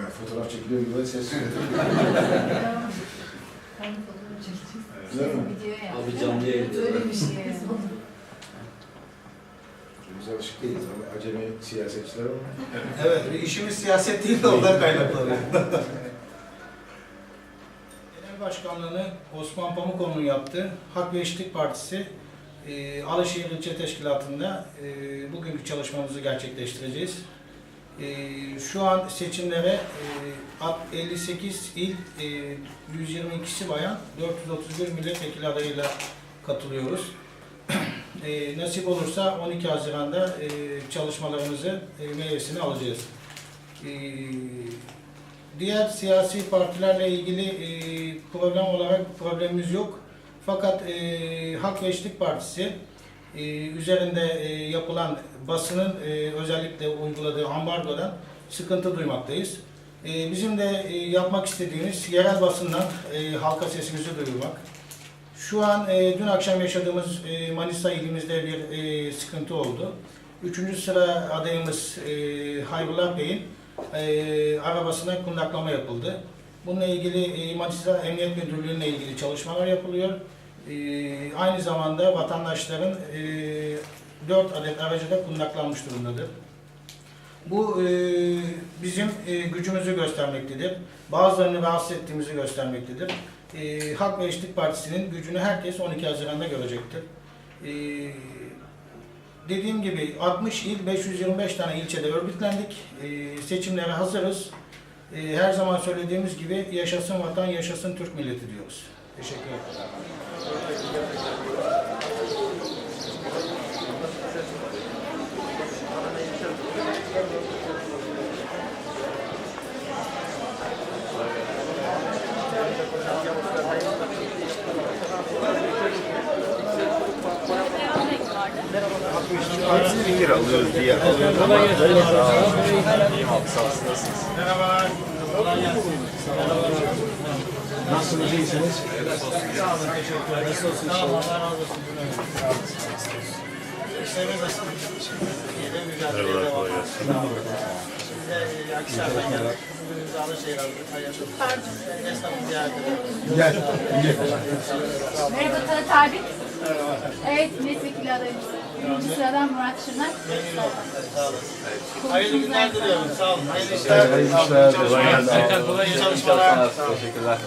Evet, fotoğraf çekiliyor gibi de ses çıkıyor. Hangi fotoğraf çekeceğiz? Güzel mi? Videoya yap. Abi canlı yayın. Öyle bir şey yani. Biz alışık değiliz ama acemi siyasetçiler ama. Evet, işimiz siyaset değil de ondan kaynaklanıyor. Genel Başkanlığını Osman Pamukoğlu'nun yaptığı Hak ve Eşitlik Partisi e, Alaşehir İlçe Teşkilatı'nda e, bugünkü çalışmamızı gerçekleştireceğiz. E, şu an seçimlere e, at- 58 il, e, 122'si bayan, 431 milletvekili adayıyla katılıyoruz. E, nasip olursa 12 Haziran'da e, çalışmalarımızı e, meyvesini alacağız. E, diğer siyasi partilerle ilgili e, problem olarak problemimiz yok. Fakat e, Hak ve Eşitlik Partisi e, üzerinde e, yapılan basının e, özellikle uyguladığı ambargodan sıkıntı duymaktayız. Bizim de yapmak istediğimiz yerel basından halka sesimizi duyurmak. Şu an dün akşam yaşadığımız Manisa ilimizde bir sıkıntı oldu. Üçüncü sıra adayımız e, Hayrullah Bey'in arabasına kundaklama yapıldı. Bununla ilgili e, Manisa Emniyet Müdürlüğü'ne ilgili çalışmalar yapılıyor. E, aynı zamanda vatandaşların e, 4 adet aracı da kundaklanmış durumdadır. Bu e, bizim e, gücümüzü göstermektedir. Bazılarını rahatsız ettiğimizi göstermektedir. E, Halk ve Eşitlik Partisi'nin gücünü herkes 12 Haziran'da görecektir. E, dediğim gibi 60 il, 525 tane ilçede örgütlendik. E, seçimlere hazırız. E, her zaman söylediğimiz gibi yaşasın vatan, yaşasın Türk milleti diyoruz. Teşekkür ederim. Fikir alıyoruz diye alıyoruz ama İyiyim abi sağ olsun. Nasılsınız? Merhaba. Kolay gelsin. Nasılsınız, iyisiniz? Sağ olun, teşekkür ederim. Nasılsınız? Sağ olun, Allah razı olsun. İşleriniz nasıl? İyi de mücadele Merhabalar, devam. Merhaba Talat abi. Evet, milletvekili adayımız. Birinci sıradan Murat Şırnak. Hayırlı günler diliyorum. Sağ olun. Hayırlı işler. Hayırlı işler. Kolay gelsin. Kolay. Teşekkürler.